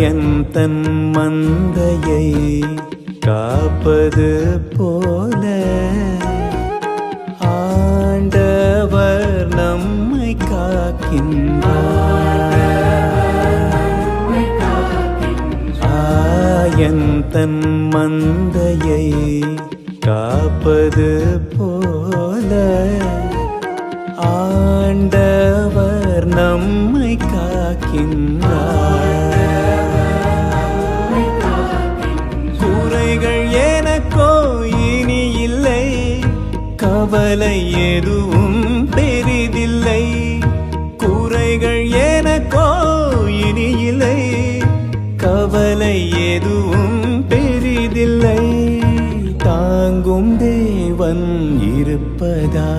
என் தன் மந்தையை காப்பது போல. ஆண்டவர் நம்மை காக்கின்றார். ஆயன் தன் மந்தையை காப்பது போல. ஆண்டவர் நம்மை காக்கின்றார். கவலை எதுவும் பெரிதில்லை. குறைகள் எனக்கோ இனியில்லை. கவலை எதுவும் பெரிதில்லை. தாங்கும் தேவன் இருப்பதா?